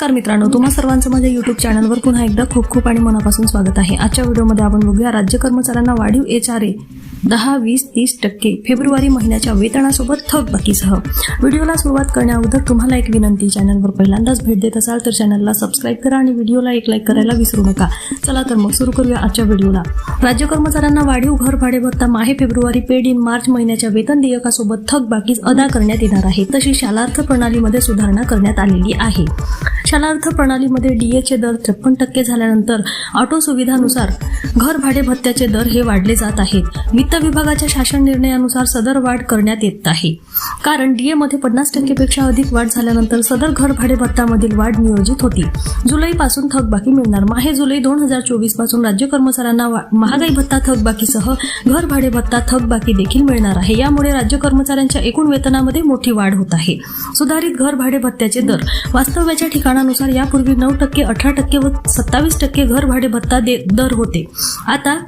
नमस्कार मित्रांनो तुम्हा सर्वांचं माझ्या युट्यूब चॅनलवर पुन्हा एकदा खूप खूप आणि मनापासून स्वागत आहे. आजच्या व्हिडिओमध्ये आपण बघूया राज्य कर्मचाऱ्यांना वाढीव एच आर ए दहा वीस तीस टक्के फेब्रुवारी महिन्याच्या वेतनासोबत थकबाकीसह व्हिडिओला सुरुवात करण्याअगोदर तुम्हाला एक विनंती चॅनलवर पहिल्यांदाच भेट देत असाल तर चॅनलला सबस्क्राईब करा आणि व्हिडिओला एक लाईक करायला विसरू नका. चला तर मग सुरू करूया आजच्या व्हिडिओला. राज्य कर्मचाऱ्यांना वाढीव घर भाडे भत्ता माहे फेब्रुवारी पेड इन मार्च महिन्याच्या वेतन देयकासोबत थकबाकी अदा करण्यात येणार आहे. तशी शालार्थ प्रणालीमध्ये सुधारणा करण्यात आलेली आहे. शालार्थ प्रणालीमध्ये डीएचे दर त्रेपन्न टक्के झाल्यानंतर ऑटो सुविधानुसार घर भाडे भत्त्याचे दर हे वाढले जात आहेत. वित्त विभागाच्या शासन निर्णयानुसार सदर वाढ करण्यात येत आहे. कारण डीएमध्ये पन्नास टक्केपेक्षा अधिक वाढ झाल्यानंतर सदर घर भाडे भत्तामधील वाढ नियोजित होती. जुलैपासून थकबाकी मिळणार. माहे जुलै दोन हजार चोवीसपासून राज्य कर्मचाऱ्यांना वा- महागाई भत्ता थकबाकीसह घर भाडे भत्ता थकबाकी देखील मिळणार आहे. यामुळे राज्य कर्मचाऱ्यांच्या एकूण वेतनामध्ये मोठी वाढ होत आहे. सुधारित घर भाडे भत्त्याचे दर. वास्तव्याच्या ठिकाणानुसार यापूर्वी नऊ टक्के अठरा टक्के व सत्तावीस टक्के घर भाडे भत्ता दे- दर होते. आता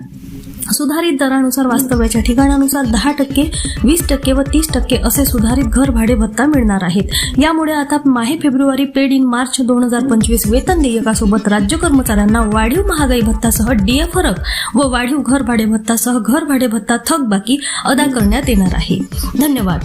सुधारित दरानुसार वास्तव्याच्या ठिकाणानुसार दहा टक्के वीस टक्के व तीस टक्के असे सुधारित घर भाडे भत्ता मिळणार आहेत. यामुळे आता माहे फेब्रुवारी पेड इन मार्च दोन हजार पंचवीस वेतन देयकासोबत राज्य कर्मचाऱ्यांना वाढीव महागाई भत्तासह डीए फरक व वाढीव घर भाडे भत्तासह घर भाडे भत्ता थकबाकी अदा करण्यात येणार आहे. धन्यवाद.